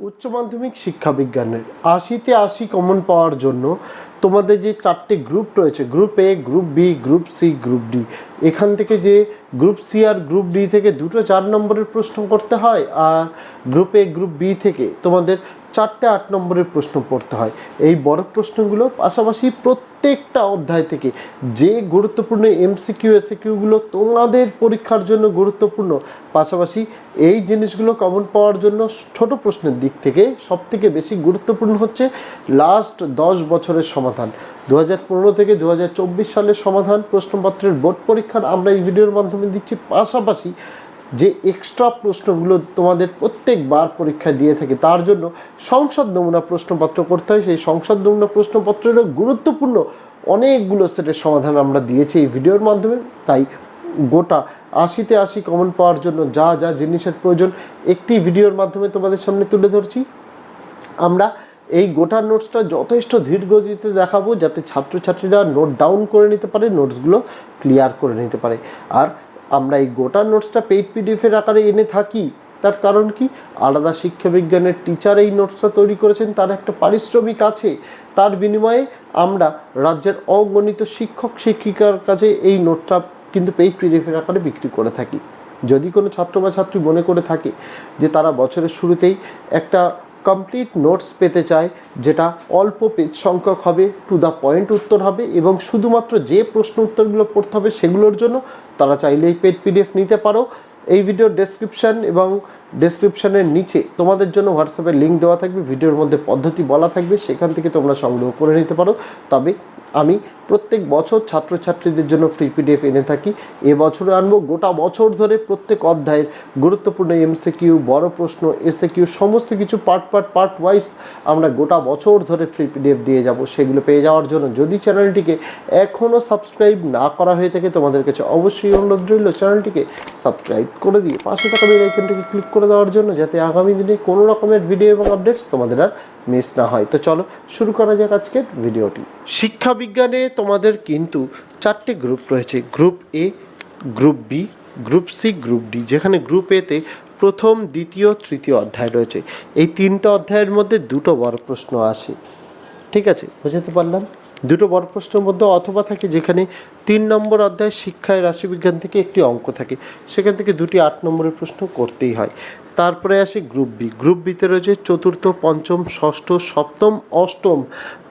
উচ্চ মাধ্যমিক শিক্ষা বিজ্ঞানের আশিতে আশি কমন পাওয়ার জন্য তোমাদের যে চারটে গ্রুপ রয়েছে group A group B group C group D এখান থেকে যে গ্রুপ সি আর গ্রুপ ডি থেকে দুটো চার নম্বরের প্রশ্ন করতে হয় আর গ্রুপ এ গ্রুপ বি থেকে তোমাদের চারটে আট নম্বরের প্রশ্ন পড়তে হয়। এই বড় প্রশ্নগুলো পাশাপাশি প্রত্যেকটা অধ্যায় থেকে যে গুরুত্বপূর্ণ এমসিকিউ এসিকিউগুলো তোমাদের পরীক্ষার জন্য গুরুত্বপূর্ণ, পাশাপাশি এই জিনিসগুলো কমন পাওয়ার জন্য ছোট প্রশ্নের দিক থেকে সবথেকে বেশি গুরুত্বপূর্ণ হচ্ছে লাস্ট দশ বছরের সমাধান। দু হাজার পনেরো থেকে দু হাজার চব্বিশ সালের সমাধান প্রশ্নপত্রের বোর্ড পরীক্ষার আমরা এই ভিডিওর মাধ্যমে দিচ্ছি। পাশাপাশি যে এক্সট্রা প্রশ্নগুলো তোমাদের প্রত্যেকবার পরীক্ষা দিয়ে থাকে, তার জন্য সংসদ নমুনা প্রশ্নপত্র করতে হয়। সেই সংসদ নমুনা প্রশ্নপত্রেরও গুরুত্বপূর্ণ অনেকগুলো সেটের সমাধান আমরা দিয়েছি এই ভিডিওর মাধ্যমে। তাই গোটা আশিতে আশি কমন পাওয়ার জন্য যা যা জিনিসের প্রয়োজন একটি ভিডিওর মাধ্যমে তোমাদের সামনে তুলে ধরছি। আমরা এই গোটা নোটসটা যথেষ্ট ধীর গতিতে দেখাবো যাতে ছাত্রছাত্রীরা নোট ডাউন করে নিতে পারে নোটসগুলো ক্লিয়ার করে নিতে পারে। আর আমরা এই গোটা নোটসটা পেইড পিডিএফের আকারে এনে থাকি, তার কারণ কি? আলাদা শিক্ষা বিজ্ঞানের টিচার এই নোটসটা তৈরি করেছেন, তার একটা পারিশ্রমিক আছে। তার বিনিময়ে আমরা রাজ্যের অগণিত শিক্ষক, শিক্ষিকার কাছে এই নোটটা কিন্তু পেইড পিডিএফের আকারে বিক্রি করে থাকি। যদি কোনো ছাত্র বা ছাত্রী মনে করে থাকে যে তারা বছরের শুরুতেই একটা কমপ্লিট নোটস পেতে চায়, যেটা অল্প পেজ সংখ্যক হবে টু দ্য পয়েন্ট উত্তর হবে এবং শুধুমাত্র যে প্রশ্ন উত্তরগুলো পড়তে হবে সেগুলোর জন্য তারা চাইলেই পেড পিডিএফ নিতে পারো। এই ভিডিওর ডেসক্রিপশন এবং ডেসক্রিপশনের নিচে তোমাদের জন্য হোয়াটসঅ্যাপের লিঙ্ক দেওয়া থাকবে ভিডিওর মধ্যে পদ্ধতি বলা থাকবে, সেখান থেকে তোমরা সংগ্রহ করে নিতে পারো। তবে আমি প্রত্যেক বছর ছাত্রছাত্রীদের জন্য ফ্রি পিডিএফ এনে থাকি। এবছরে আনব, গোটা বছর ধরে প্রত্যেক অধ্যায়ের গুরুত্বপূর্ণ এমসিকিউ বড় প্রশ্ন এসএকিউ সমস্ত কিছু পার্ট পার্ট পার্ট ওয়াইজ আমরা গোটা বছর ধরে ফ্রি পিডিএফ দিয়ে যাব, সেগুলো পেয়ে যাওয়ার জন্য। যদি চ্যানেলটিকে এখনও সাবস্ক্রাইব না করা হয়ে থাকে, তোমাদের কাছে অবশ্যই অনুরোধ রইল চ্যানেলটিকে সাবস্ক্রাইব করে দিয়ে পাশে থাকা বেল আইকনটিকে ক্লিক করে দেওয়ার জন্য যাতে আগামী দিনে কোনো রকমের ভিডিও এবং আপডেটস তোমাদের আর মিস না হয়। তো চলো, শুরু করা যাক আজকের ভিডিওটি শিক্ষা বিজ্ঞানে তোমাদের কিন্তু চারটে গ্রুপ রয়েছে। Group A group B group C group D যেখানে গ্রুপ এতে প্রথম, দ্বিতীয়, তৃতীয় অধ্যায় রয়েছে। এই তিনটা অধ্যায়ের মধ্যে দুটো বড় প্রশ্ন আসে। ঠিক আছে? বোঝাতে পারলাম? দুটো বড় প্রশ্নের মধ্যে অথবা থাকে যেখানে তিন নম্বর অধ্যায় শিক্ষায় রাশিবিজ্ঞান থেকে একটি অঙ্ক থাকে। সেখান থেকে দুটি আট নম্বরের প্রশ্ন করতেই হয়। তারপরে আসে গ্রুপ বি। গ্রুপ বিতে রয়েছে চতুর্থ, পঞ্চম, ষষ্ঠ, সপ্তম, অষ্টম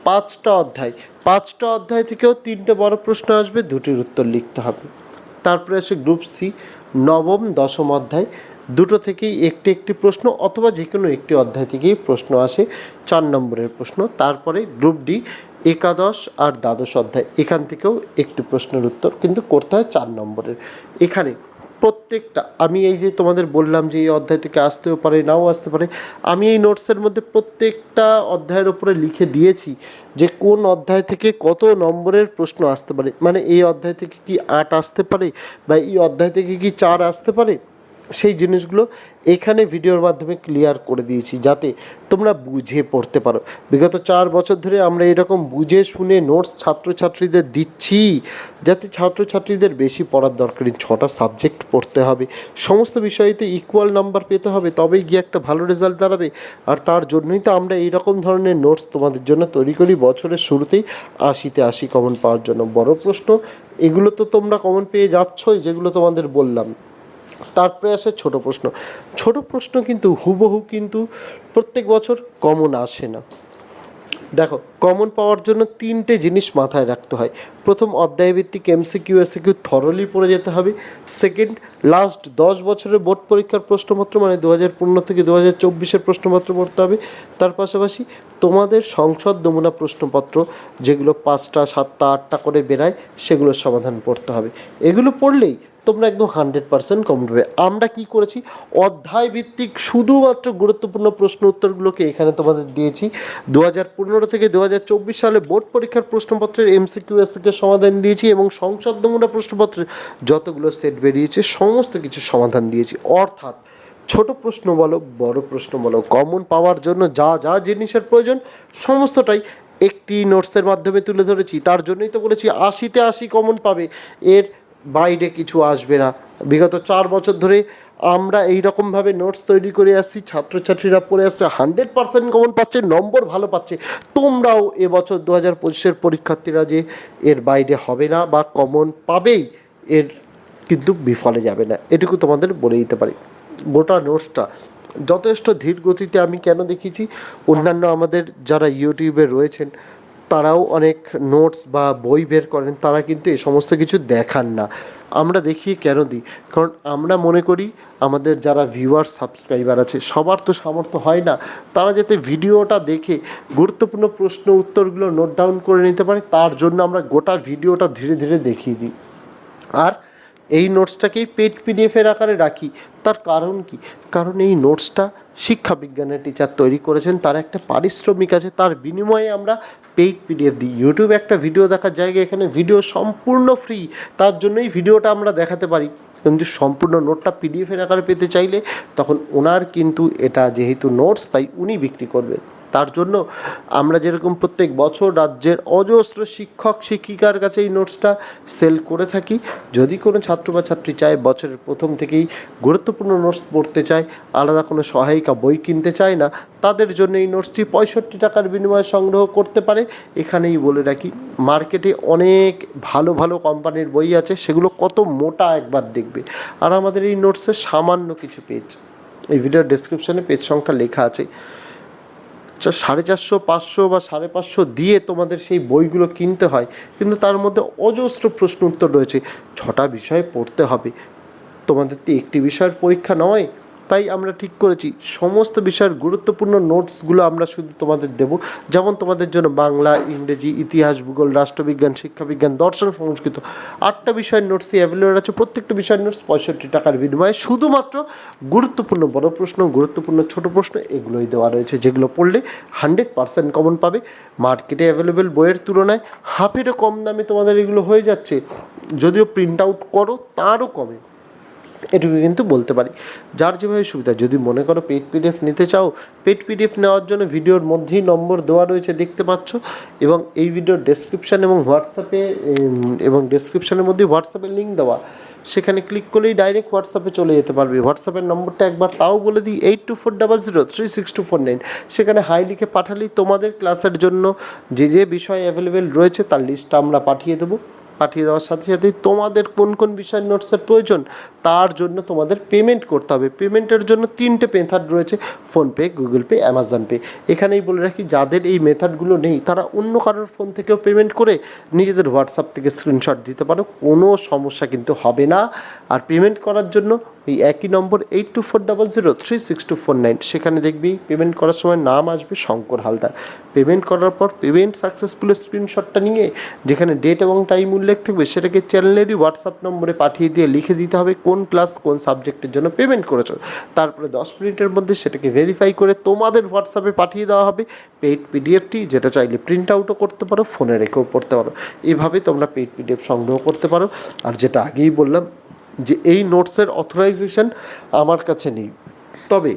পাঁচটা অধ্যায়। পাঁচটা অধ্যায় থেকেও তিনটে বড় প্রশ্ন আসবে, দুটির উত্তর লিখতে হবে। তারপরে আসে গ্রুপ সি, নবম, দশম অধ্যায়। দুটো থেকেই একটি একটি প্রশ্ন অথবা যে কোনো একটি অধ্যায় থেকেই প্রশ্ন আসে, চার নম্বরের প্রশ্ন। তারপরে গ্রুপ ডি একাদশ আর দ্বাদশ অধ্যায়। এখান থেকেও একটি প্রশ্নের উত্তর, কিন্তু করতে হয় চার নম্বরের। এখানে প্রত্যেকটা, আমি এই যে তোমাদের বললাম যে এই অধ্যায় থেকে আসতেও পারে, নাও আসতে পারে, আমি এই নোটসের মধ্যে প্রত্যেকটা অধ্যায়ের উপরে লিখে দিয়েছি যে কোন অধ্যায় থেকে কত নম্বরের প্রশ্ন আসতে পারে। মানে এই অধ্যায় থেকে কি আট আসতে পারে বা এই অধ্যায় থেকে কি চার আসতে পারে? সেই জিনিসগুলো এখানে ভিডিওর মাধ্যমে ক্লিয়ার করে দিয়েছি যাতে তোমরা বুঝে পড়তে পারো। বিগত চার বছর ধরে আমরা এরকম বুঝে শুনে নোটস ছাত্রছাত্রীদের দিচ্ছি, যাতে ছাত্রছাত্রীদের বেশি পড়ার দরকার ছটা সাবজেক্ট পড়তে হবে। সমস্ত বিষয়েতে ইকুয়াল নাম্বার পেতে হবে, তবেই গিয়ে একটা ভালো রেজাল্ট দাঁড়াবে। আর তার জন্যই তো আমরা এইরকম ধরনের নোটস তোমাদের জন্য তৈরি করি, বছরের শুরুতেই আশিতে আশি কমন পাওয়ার জন্য। বড় প্রশ্ন, এগুলো তো তোমরা কমন পেয়ে যাচ্ছই, যেগুলো তোমাদের বললাম। তারপরে আসে ছোট প্রশ্ন। ছোট প্রশ্ন কিন্তু হুবহু কিন্তু প্রত্যেক বছর কমন আসে না। দেখো কমন পাওয়ার জন্য তিনটে জিনিস মাথায় রাখতে হয়। প্রথম অধ্যায়ভিত্তিক এমসিকিউ এসিকিউ থরলি পড়ে যেতে হবে। সেকেন্ড লাস্ট দশ বছরের বোর্ড পরীক্ষার প্রশ্নপত্র মানে দু হাজার পনেরো থেকে দু হাজার চব্বিশের প্রশ্নপত্র পড়তে হবে। তার পাশাপাশি তোমাদের সংসদ নমুনা প্রশ্নপত্র, যেগুলো পাঁচটা, সাতটা, আটটা করে বেরায়, সেগুলোর সমাধান পড়তে হবে। এগুলো পড়লেই তোমরা একদম হান্ড্রেড পার্সেন্ট কম পাবে। আমরা কি করেছি? অধ্যায় ভিত্তিক শুধুমাত্র গুরুত্বপূর্ণ প্রশ্ন উত্তরগুলোকে এখানে তোমাদের দিয়েছি। দু হাজার পনেরো থেকে দু হাজার চব্বিশ সালে বোর্ড পরীক্ষার প্রশ্নপত্রের এমসিকিউ এসিকে সমাধান দিয়েছি এবং সংসদ নমুনা প্রশ্নপত্রের যতগুলো সেট বেরিয়েছে, সমস্ত কিছু সমাধান দিয়েছি। অর্থাৎ ছোট প্রশ্ন বলো, বড় প্রশ্ন বলো, কমন পাওয়ার জন্য যা যা জিনিসের প্রয়োজন, সমস্তটাই একটি নোটসের মাধ্যমে তুলে ধরেছি। তার জন্যই তো বলেছি, আশিতে আশি কমন পাবে। এর বাইরে কিছু আসবে না। বিগত চার বছর ধরে আমরা এই রকমভাবে নোটস তৈরি করে আসছি, ছাত্রছাত্রীরা পড়ে আসছে হান্ড্রেড পার্সেন্ট কমন পাচ্ছে, নম্বর ভালো পাচ্ছে। তোমরাও এবছর দু হাজার পঁচিশের পরীক্ষার্থীরা যে এর বাইরে হবে না বা কমন পাবেই, এর কিন্তু বিফলে যাবে না। এটুকু তোমাদের বলে দিতে পারি। গোটা নোটসটা যথেষ্ট ধীর গতিতে আমি কেন দেখিয়েছি? অন্যান্য আমাদের যারা ইউটিউবে রয়েছেন তারাও অনেক নোটস বা বই বের করেন, তারা কিন্তু এই সমস্ত কিছু দেখান না। আমরা দেখি কেন দিই? কারণ আমরা মনে করি আমাদের যারা ভিউয়ার সাবস্ক্রাইবার আছে, সবার তো সামর্থ্য হয় না। তারা যাতে ভিডিওটা দেখে গুরুত্বপূর্ণ প্রশ্ন উত্তরগুলো নোট ডাউন করে নিতে পারে, তার জন্য আমরা গোটা ভিডিওটা ধীরে ধীরে দেখিয়ে দিই। আর এই নোটসটাকেই পেড পিডিএফের আকারে রাখি। তার কারণ কি? কারণ এই নোটসটা শিক্ষা বিজ্ঞানের টিচার তৈরি করেছেন, তার একটা পারিশ্রমিক আছে, তার বিনিময়ে আমরা পেইড পিডিএফ দিই। ইউটিউবে একটা ভিডিও দেখার জায়গায় এখানে ভিডিও সম্পূর্ণ ফ্রি তার জন্যই ভিডিওটা আমরা দেখাতে পারি। কিন্তু সম্পূর্ণ নোটটা পিডিএফের আকারে পেতে চাইলে তখন ওনার কিন্তু এটা যেহেতু নোটস, তাই উনি বিক্রি করবেন। তার জন্য আমরা যেরকম প্রত্যেক বছর রাজ্যের অজস্র শিক্ষক, শিক্ষিকার কাছে এই নোটসটা সেল করে থাকি। যদি কোনো ছাত্র বা ছাত্রী চায় বছরের প্রথম থেকেই গুরুত্বপূর্ণ নোটস পড়তে চায়, আলাদা কোনো সহায়িকা বই কিনতে চায় না, তাদের জন্য এই নোটসটি পঁয়ষট্টি টাকার বিনিময়ে সংগ্রহ করতে পারে। এখানেই বলে রাখি, মার্কেটে অনেক ভালো ভালো কোম্পানির বই আছে, সেগুলো কত মোটা একবার দেখবে। আর আমাদের এই নোটসের সামান্য কিছু পেজ, এই ভিডিওর ডেসক্রিপশনে পেজ সংখ্যা লেখা আছে। সাড়ে চারশো, পাঁচশো বা সাড়ে পাঁচশো দিয়ে তোমাদের সেই বইগুলো কিনতে হয়, কিন্তু তার মধ্যে অজস্র প্রশ্ন উত্তর রয়েছে। ছটা বিষয় পড়তে হবে। তোমাদের তো একটি বিষয়ের পরীক্ষা নয় তাই আমরা ঠিক করেছি। সমস্ত বিষয়ের গুরুত্বপূর্ণ নোটসগুলো আমরা শুধু তোমাদের দেব। যেমন তোমাদের জন্য বাংলা, ইংরেজি, ইতিহাস, ভূগোল, রাষ্ট্রবিজ্ঞান, শিক্ষাবিজ্ঞান, দর্শন, সংস্কৃত আটটা বিষয়ের নোটসই অ্যাভেলেবল আছে। প্রত্যেকটা বিষয়ের নোটস পঁয়ষট্টি টাকার বিনিময়ে শুধুমাত্র গুরুত্বপূর্ণ বড় প্রশ্ন, গুরুত্বপূর্ণ ছোট প্রশ্ন এগুলোই দেওয়া রয়েছে, যেগুলো পড়লে হান্ড্রেড পার্সেন্ট কমন পাবে। মার্কেটে অ্যাভেলেবেল বইয়ের তুলনায় হাফেরও কম দামে তোমাদের এগুলো হয়ে যাচ্ছে। যদিও প্রিন্ট আউট করো, তারও কমে। এটুকু কিন্তু বলতে পারি। যার যেভাবে সুবিধা, যদি মনে করো পেড পিডিএফ নিতে চাও পেড পিডিএফ নেওয়ার জন্য ভিডিওর মধ্যেই নম্বর দেওয়া রয়েছে দেখতে পাচ্ছ এবং এই ভিডিওর ডেসক্রিপশান এবং হোয়াটসঅ্যাপে এবং ডেসক্রিপশানের মধ্যে হোয়াটসঅ্যাপের লিঙ্ক দেওয়া। সেখানে ক্লিক করলেই ডাইরেক্ট হোয়াটসঅ্যাপে চলে যেতে পারবে। হোয়াটসঅ্যাপের নম্বরটা একবার তাও বলে দিই eight two four double zero three six two four nine সেখানে হাই লিখে পাঠালেই তোমাদের ক্লাসের জন্য যে যে বিষয় অ্যাভেলেবেল রয়েছে তার লিস্টটা আমরা পাঠিয়ে দেবো। পাঠিয়ে দেওয়ার সাথে সাথেই তোমাদের কোন কোন বিষয়ের নোটসের প্রয়োজন, তার জন্য তোমাদের পেমেন্ট করতে হবে। পেমেন্টের জন্য তিনটে মেথড রয়েছে PhonePe Google Pay Amazon Pay এখানেই বলে রাখি, যাদের এই মেথডগুলো নেই, তারা অন্য কারোর ফোন থেকেও পেমেন্ট করে নিজেদের হোয়াটসঅ্যাপ থেকে স্ক্রিনশট দিতে পারো। কোনো সমস্যা কিন্তু হবে না। আর পেমেন্ট করার জন্য এই একই number eight two four double zero three six two four nine সেখানে দেখবি পেমেন্ট করার সময় নাম আসবে শঙ্কর হালদার। পেমেন্ট করার পর পেমেন্ট সাকসেসফুল স্ক্রিনশটটা নিয়ে যেখানে ডেট এবং টাইম উল্লেখ থাকবে সেটাকে চ্যানেলেরই হোয়াটসঅ্যাপ নম্বরে পাঠিয়ে দিয়ে লিখে দিতে হবে কোন ক্লাস কোন সাবজেক্টের জন্য পেমেন্ট করেছ। তারপরে দশ মিনিটের মধ্যে সেটাকে ভেরিফাই করে তোমাদের হোয়াটসঅ্যাপে পাঠিয়ে দেওয়া হবে। পেইড পিডিএফটি যেটা চাইলে প্রিন্ট আউটও করতে পারো, ফোনে রেখেও পড়তে পারো। এভাবে তোমরা পেইড পিডিএফ সংগ্রহ করতে পারো। আর যেটা আগেই বললাম যে এই নোটসের অথরাইজেশন আমার কাছে নেই। তবে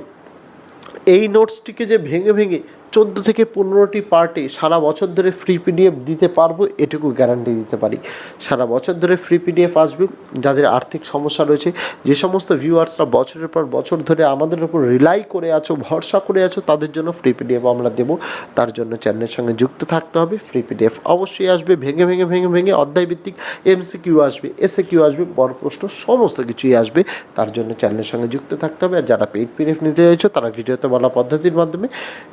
এই নোটসটিকে যে ভেঙে ভেঙে চোদ্দ থেকে পনেরোটি পার্টে সারা বছর ধরে ফ্রি পিডিএফ দিতে পারব, এটুকু গ্যারান্টি দিতে পারি। সারা বছর ধরে ফ্রি পিডিএফ আসবে, যাদের আর্থিক সমস্যা রয়েছে, যে সমস্ত ভিউয়ার্সরা বছরের পর বছর ধরে আমাদের উপর রিলাই করে আছো, ভরসা করে আছো, তাদের জন্য ফ্রি পিডিএফ আমরা দেবো। তার জন্য চ্যানেলের সঙ্গে যুক্ত থাকতে হবে ফ্রি পিডিএফ অবশ্যই আসবে, ভেঙে ভেঙে ভেঙে ভেঙে অধ্যায় ভিত্তিক এমসি কিউ আসবে এসএ কিউ আসবে বড় প্রশ্ন সমস্ত কিছুই আসবে। তার জন্য চ্যানেলের সঙ্গে যুক্ত থাকতে হবে। আর যারা পেইড পিডিএফ নিতে চাইছো, তারা ভিডিওতে বলা পদ্ধতির মাধ্যমে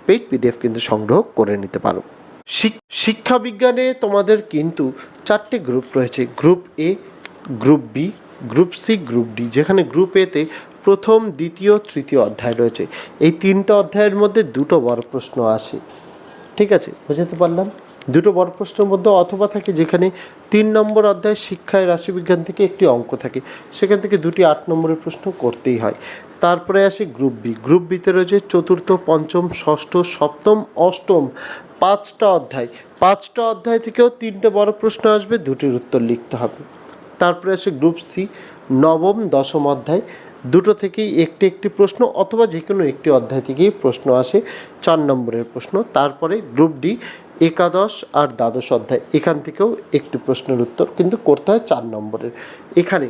পেইড পিডিএফ কিন্তু সংগ্রহ করে নিতে পারো। শিক্ষা বিজ্ঞানে তোমাদের কিন্তু চারটে গ্রুপ রয়েছে। Group A group B group C group D যেখানে গ্রুপ এতে প্রথম, দ্বিতীয়, তৃতীয় অধ্যায় রয়েছে। এই তিনটা অধ্যায়ের মধ্যে দুটো বড় প্রশ্ন আসে। ঠিক আছে? বোঝাতে পারলাম? দুটো বড় প্রশ্নের মধ্যে অথবা থাকে যেখানে তিন নম্বর অধ্যায় শিক্ষায় রাশিবিজ্ঞান থেকে একটি অঙ্ক থাকে। সেখান থেকে দুটি আট নম্বরের প্রশ্ন করতেই হয়। তারপরে আসে গ্রুপ বি। গ্রুপ বিতে রয়েছে চতুর্থ, পঞ্চম, ষষ্ঠ, সপ্তম, অষ্টম পাঁচটা অধ্যায়। পাঁচটা অধ্যায় থেকেও তিনটে বড় প্রশ্ন আসবে, দুটির উত্তর লিখতে হবে। তারপরে আসে গ্রুপ সি, নবম, দশম অধ্যায়। দুটো থেকেই একটি একটি প্রশ্ন অথবা যে কোনো একটি অধ্যায় থেকেই প্রশ্ন আসে, চার নম্বরের প্রশ্ন। তারপরে গ্রুপ ডি একাদশ আর দ্বাদশ অধ্যায়। এখান থেকেও একটি প্রশ্নের উত্তর, কিন্তু করতে হয় চার নম্বরের। এখানে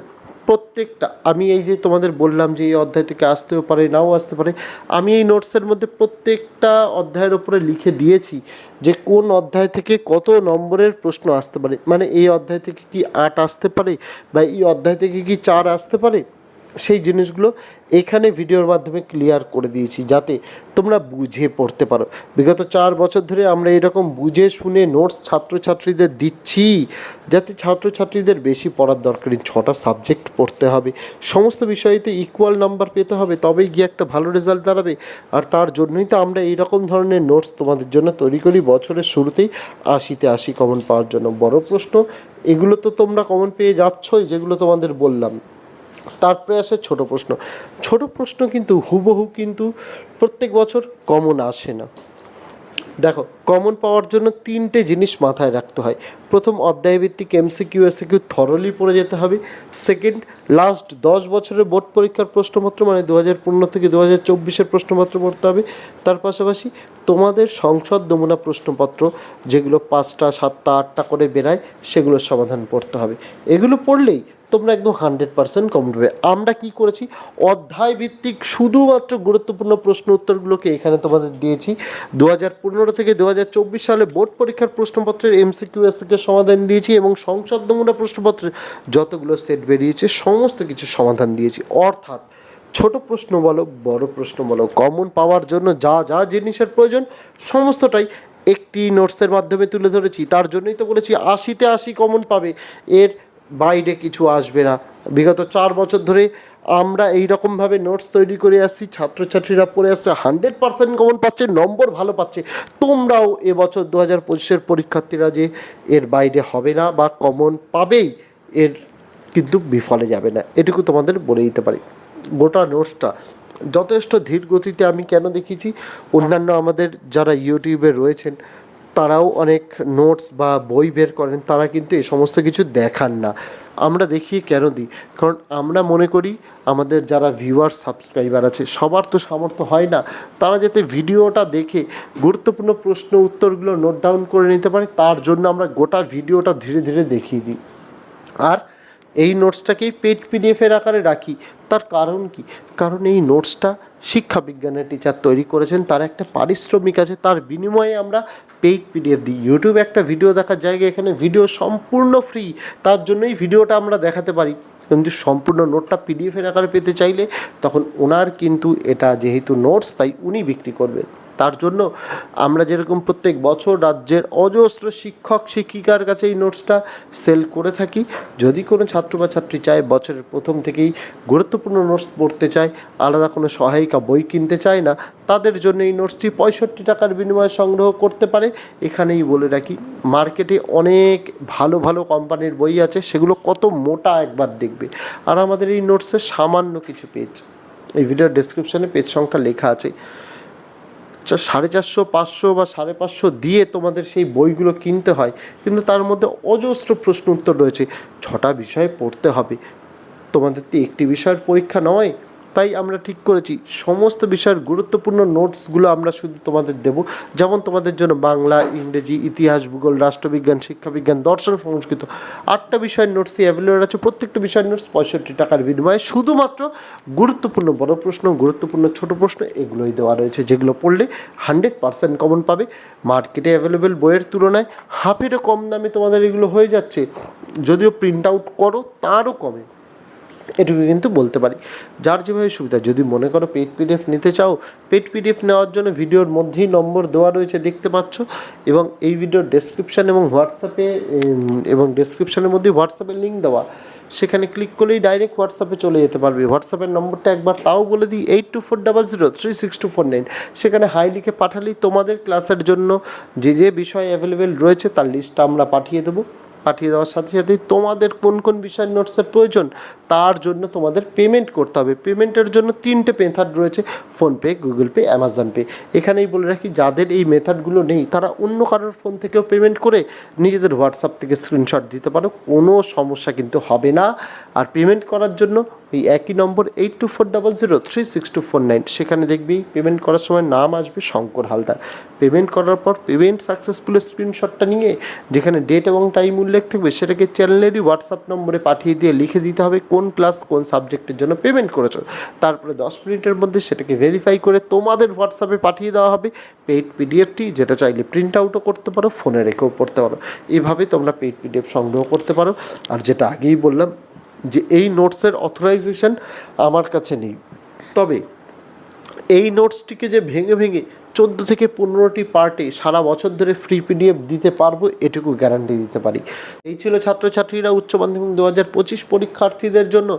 প্রত্যেকটা, আমি এই যে তোমাদের বললাম যে এই অধ্যায় থেকে আসতেও পারে, নাও আসতে পারে, আমি এই নোটসের মধ্যে প্রত্যেকটা অধ্যায়ের উপরে লিখে দিয়েছি যে কোন অধ্যায় থেকে কত নম্বরের প্রশ্ন আসতে পারে। মানে এই অধ্যায় থেকে কি আট আসতে পারে বা এই অধ্যায় থেকে কি চার আসতে পারে? সেই জিনিসগুলো এখানে ভিডিওর মাধ্যমে ক্লিয়ার করে দিয়েছি, যাতে তোমরা বুঝে পড়তে পারো। বিগত চার বছর ধরে আমরা এরকম বুঝে শুনে নোটস ছাত্রছাত্রীদের দিচ্ছি, যাতে ছাত্রছাত্রীদের বেশি পড়ার দরকারি ছটা সাবজেক্ট পড়তে হবে। সমস্ত বিষয়েতে ইকুয়াল নাম্বার পেতে হবে, তবেই গিয়ে একটা ভালো রেজাল্ট দাঁড়াবে। আর তার জন্যই তো আমরা এই রকম ধরনের নোটস তোমাদের জন্য তৈরি করি, বছরের শুরুতেই আশিতে আশি কমন পাওয়ার জন্য। বড় প্রশ্ন, এগুলো তো তোমরা কমন পেয়ে যাচ্ছই, যেগুলো তোমাদের বললাম। তারপরে আসে ছোট প্রশ্ন। ছোট প্রশ্ন কিন্তু হুবহু কিন্তু প্রত্যেক বছর কমন আসে না। দেখো কমন পাওয়ার জন্য তিনটে জিনিস মাথায় রাখতে হয়। প্রথম অধ্যায়ভিত্তিক এমসিকিউ এসিকিউ থরলি পড়ে যেতে হবে। সেকেন্ড লাস্ট দশ বছরের বোর্ড পরীক্ষার প্রশ্নপত্র মানে দু হাজার পনেরো থেকে দু হাজার চব্বিশের প্রশ্নপত্র পড়তে হবে। তার পাশাপাশি তোমাদের সংসদ নমুনা প্রশ্নপত্র, যেগুলো পাঁচটা, সাতটা, আটটা করে বেরায়, সেগুলোর সমাধান পড়তে হবে। এগুলো পড়লেই তোমরা একদম হান্ড্রেড পার্সেন্ট কম পাবে। আমরা কি করেছি? অধ্যায় ভিত্তিক শুধুমাত্র গুরুত্বপূর্ণ প্রশ্ন উত্তরগুলোকে এখানে তোমাদের দিয়েছি। দু হাজার পনেরো থেকে দু হাজার চব্বিশ সালে বোর্ড পরীক্ষার প্রশ্নপত্রের এমসিকিউ এসকে সমাধান দিয়েছি এবং সংসদ নমুনা প্রশ্নপত্রের যতগুলো সেট বেরিয়েছে, সমস্ত কিছু সমাধান দিয়েছি। অর্থাৎ, ছোট প্রশ্ন বলো, বড় প্রশ্ন বলো কমন পাওয়ার জন্য যা যা জিনিসের প্রয়োজন, সমস্তটাই একটি নোটসের মাধ্যমে তুলে ধরেছি। তার জন্যই তো বলেছি, আশিতে আশি কমন পাবে। এর বাইরে কিছু আসবে না। বিগত চার বছর ধরে আমরা এই রকমভাবে নোটস তৈরি করে আসছি, ছাত্রছাত্রীরা পড়ে আসছে হান্ড্রেড পার্সেন্ট কমন পাচ্ছে, নম্বর ভালো পাচ্ছে। তোমরাও এবছর দু হাজার পঁচিশের পরীক্ষার্থীরা যে এর বাইরে হবে না বা কমন পাবেই, এর কিন্তু বিফলে যাবে না। এটুকু তোমাদের বলে দিতে পারি। গোটা নোটসটা যথেষ্ট ধীর গতিতে আমি কেন দেখিয়েছি? অন্যান্য আমাদের যারা ইউটিউবে রয়েছেন তারাও অনেক নোটস বা বই বের করেন, তারা কিন্তু এই সমস্ত কিছু দেখান না। আমরা দেখিয়ে কেন দিই? কারণ আমরা মনে করি আমাদের যারা ভিউয়ার সাবস্ক্রাইবার আছে, সবার তো সামর্থ্য হয় না। তারা যাতে ভিডিওটা দেখে গুরুত্বপূর্ণ প্রশ্ন উত্তরগুলো নোট ডাউন করে নিতে পারে, তার জন্য আমরা গোটা ভিডিওটা ধীরে ধীরে দেখিয়ে দিই। আর এই নোটসটাকেই পেড পিডিএফের আকারে রাখি। তার কারণ কি? কারণ এই নোটসটা শিক্ষা বিজ্ঞানের টিচার তৈরি করেছেন। তার একটা পারিশ্রমিক আছে। তার বিনিময়ে আমরা পেইড পিডিএফ দিই। ইউটিউবে একটা ভিডিও দেখার জায়গায় এখানে ভিডিও সম্পূর্ণ ফ্রি তার জন্যই ভিডিওটা আমরা দেখাতে পারি। কিন্তু সম্পূর্ণ নোটটা পিডিএফের আকারে পেতে চাইলে তখন ওনার কিন্তু এটা যেহেতু নোটস তাই উনি বিক্রি করবেন। তার জন্য আমরা যেরকম প্রত্যেক বছর রাজ্যের অজস্র শিক্ষক, শিক্ষিকার কাছে এই নোটসটা সেল করে থাকি। যদি কোনো ছাত্র বা ছাত্রী চায় বছরের প্রথম থেকেই গুরুত্বপূর্ণ নোটস পড়তে চায়, আলাদা কোনো সহায়িকা বই কিনতে চায় না, তাদের জন্য এই নোটসটি পঁয়ষট্টি টাকার বিনিময়ে সংগ্রহ করতে পারে। এখানেই বলে রাখি মার্কেটে অনেক ভালো ভালো কোম্পানির বই আছে, সেগুলো কত মোটা একবার দেখবে। আর আমাদের এই নোটসের সামান্য কিছু পেজ এই ভিডিওর ডেসক্রিপশনে পেজ সংখ্যা লেখা আছে। সাড়ে চারশো, পাঁচশো বা সাড়ে পাঁচশো দিয়ে তোমাদের সেই বইগুলো কিনতে হয়, কিন্তু তার মধ্যে অজস্র প্রশ্ন উত্তর রয়েছে। ছটা বিষয় পড়তে হবে। তোমাদের তো একটি বিষয়ের পরীক্ষা নয় তাই আমরা ঠিক করেছি। সমস্ত বিষয়ের গুরুত্বপূর্ণ নোটসগুলো আমরা শুধু তোমাদের দেব। যেমন তোমাদের জন্য বাংলা, ইংরেজি, ইতিহাস, ভূগোল, রাষ্ট্রবিজ্ঞান, শিক্ষাবিজ্ঞান, দর্শন, সংস্কৃত আটটা বিষয়ের নোটসই অ্যাভেলেবল আছে। প্রত্যেকটা বিষয়ের নোটস পঁয়ষট্টি টাকার বিনিময়ে শুধুমাত্র গুরুত্বপূর্ণ বড় প্রশ্ন, গুরুত্বপূর্ণ ছোট প্রশ্ন এগুলোই দেওয়া রয়েছে, যেগুলো পড়লে হান্ড্রেড পার্সেন্ট কমন পাবে। মার্কেটে অ্যাভেলেবেল বইয়ের তুলনায় হাফেরও কম দামে তোমাদের এগুলো হয়ে যাচ্ছে। যদিও প্রিন্ট আউট করো, তারও কমে। এটুকু কিন্তু বলতে পারি। যার যেভাবে সুবিধা, যদি মনে করো পেড পিডিএফ নিতে চাও পেড পিডিএফ নেওয়ার জন্য ভিডিওর মধ্যেই নম্বর দেওয়া রয়েছে দেখতে পাচ্ছ এবং এই ভিডিওর ডেসক্রিপশান এবং হোয়াটসঅ্যাপে এবং ডেসক্রিপশানের মধ্যে হোয়াটসঅ্যাপের লিঙ্ক দেওয়া। সেখানে ক্লিক করলেই ডাইরেক্ট হোয়াটসঅ্যাপে চলে যেতে পারবে। হোয়াটসঅ্যাপের নম্বরটা একবার তাও বলে দিই eight two four double zero three six two four nine সেখানে হাই লিখে পাঠালেই তোমাদের ক্লাসের জন্য যে যে বিষয় অ্যাভেলেবেল রয়েছে তার লিস্টটা আমরা পাঠিয়ে দেবো। পাঠিয়ে দেওয়ার সাথে সাথে তোমাদের কোন কোন বিষয়ের নোটসের প্রয়োজন, তার জন্য তোমাদের পেমেন্ট করতে হবে। পেমেন্টের জন্য তিনটে মেথড রয়েছে PhonePe Google Pay Amazon Pay এখানেই বলে রাখি, যাদের এই মেথডগুলো নেই, তারা অন্য কারোর ফোন থেকেও পেমেন্ট করে নিজেদের হোয়াটসঅ্যাপ থেকে স্ক্রিনশট দিতে পারো, কোনো সমস্যা কিন্তু হবে না। আর পেমেন্ট করার জন্য এই একই number eight two four double zero three six two four nine সেখানে দেখবি পেমেন্ট করার সময় নাম আসবে শঙ্কর হালদার। পেমেন্ট করার পর পেমেন্ট সাকসেসফুল স্ক্রিনশটটা নিয়ে, যেখানে ডেট এবং টাইম উল্লেখ থাকবে, সেটাকে চ্যানেলেরই হোয়াটসঅ্যাপ নম্বরে পাঠিয়ে দিয়ে লিখে দিতে হবে কোন ক্লাস কোন সাবজেক্টের জন্য পেমেন্ট করেছ। তারপরে দশ মিনিটের মধ্যে সেটাকে ভেরিফাই করে তোমাদের হোয়াটসঅ্যাপে পাঠিয়ে দেওয়া হবে। পেইড পিডিএফটি যেটা চাইলে প্রিন্ট আউটও করতে পারো ফোনে রেখেও পড়তে পারো। এভাবে তোমরা পেইড পিডিএফ সংগ্রহ করতে পারো। আর যেটা আগেই বললাম যে এই নোটসের অথরাইজেশন আমার কাছে নেই। তবে এই নোটসটিকে যে ভেঙে ভেঙে চোদ্দ থেকে পনেরোটি পার্টে সারা বছর ধরে ফ্রি পিডিএফ দিতে পারব, এটুকু গ্যারান্টি দিতে পারি। এই ছিল ছাত্রছাত্রীরা উচ্চ মাধ্যমিক দু হাজার পঁচিশ পরীক্ষার্থীদের জন্য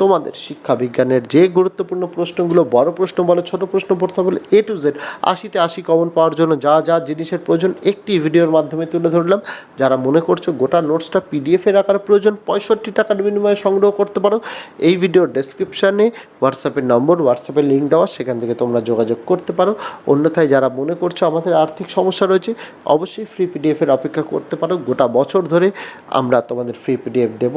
তোমাদের শিক্ষা বিজ্ঞানের যে গুরুত্বপূর্ণ প্রশ্নগুলো, বড় প্রশ্ন বলো, ছোট প্রশ্ন পড়তে বলে এ টু জেড আশিতে আশি কমন পাওয়ার জন্য যা যা জিনিসের প্রয়োজন, একটি ভিডিওর মাধ্যমে তুলে ধরলাম। যারা মনে করছ গোটা নোটসটা পিডিএফে রাখার প্রয়োজন, পঁয়ষট্টি টাকার বিনিময়ে সংগ্রহ করতে পারো, এই ভিডিওর ডেসক্রিপশানে হোয়াটসঅ্যাপের নম্বর হোয়াটসঅ্যাপের লিঙ্ক দেওয়া, সেখান থেকে তোমরা যোগাযোগ করতে পারো। অন্যথায় যারা মনে করছ আমাদের আর্থিক সমস্যা রয়েছে, অবশ্যই ফ্রি পিডিএফের অপেক্ষা করতে পারো। গোটা বছর ধরে আমরা তোমাদের ফ্রি পিডিএফ দেব।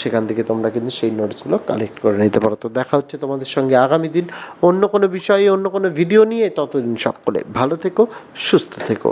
সেখান থেকে তোমরা কিন্তু সেই নোটসগুলো কালেক্ট করে নিতে পারো। তো দেখা হচ্ছে তোমাদের সঙ্গে আগামী দিন অন্য কোনো বিষয়ে, অন্য কোনো ভিডিও নিয়ে। ততদিন সকলে ভালো থেকো, সুস্থ থেকো।